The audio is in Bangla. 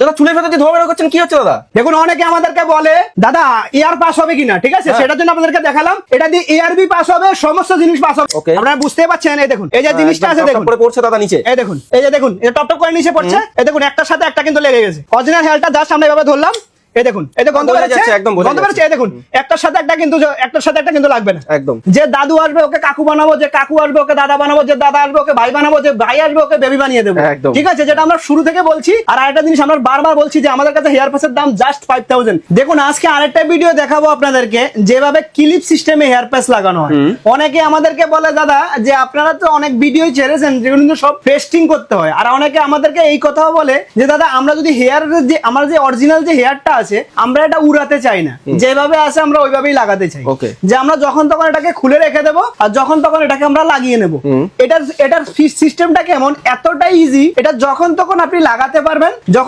দাদা চুলের ভেতর যে ধোয়া করছেন কি হচ্ছে দাদা? দেখুন অনেকে আমাদেরকে বলে দাদা এয়ার পাস হবে কিনা? ঠিক আছে? হ্যাঁ। সেটার জন্য আপনাদেরকে দেখালাম। এটা দিয়ে এয়ারবি পাস হবে সমস্ত জিনিস পাস হবে। আপনারা বুঝতে পারছেন এই দেখুন এই যে জিনিসটা আছে দেখুন। করে পড়ছে দাদা নিচে। এই দেখুন এই যে দেখুন এটা টপ টপ করে নিচে পড়ছে। এই দেখুন একটার সাথে একটা কিন্তু লেগে গেছে। অরিজিনাল হেয়ারটা জাস্ট আমরা এভাবে ধরলাম। এই দেখুন এই যে গন্ধ বেরোচ্ছে একদম গন্ধ বেরোচ্ছে এই দেখুন একটার সাথে একটা কিন্তু একটার সাথে একটা কিন্তু লাগবে না। একদম। যে দাদু আসবে ওকে কাকু বানাবো যে কাকু আসবে ওকে দাদা বানাবো যে দাদা আসবে ওকে ভাই বানাবো যে ভাই আসবে ওকে বেবি বানিয়ে দেবো। একদম। ঠিক আছে? যেটা আমরা শুরু থেকে বলছি আর আরেকটা জিনিস আমরা বারবার বলছি যে আমাদের কাছে হেয়ার প্যাসের দাম জাস্ট ফাইভ থাউজেন্ড দেখুন আজকে আরেকটা ভিডিও দেখাবো আপনাদেরকে যেভাবে ক্লিপ সিস্টেমে হেয়ার প্যাস লাগানো হয়। অনেকে আমাদেরকে বলে দাদা যে আপনারা তো অনেক ভিডিও ছেড়েছেন যেগুলো কিন্তু সব পেস্টিং করতে হয়। আর অনেকে আমাদেরকে এই কথাও বলে যে দাদা আমরা যদি হেয়ার যে আমার যে অরিজিনাল যে হেয়ারটা আছে আমরা এটা উড়াতে চাই না। যেভাবে আছে আমরা ওইভাবেই লাগাতে চাই। যে আমরা যখন তখন এটাকে খুলে রেখে দেবো আর যখন তখন এটাকে আমরা লাগিয়ে নেব। এটার এটার সিস্টেমটা কেমন? এতটা ইজি এটা যখন তখন আপনি লাগাতে পারবেন যখন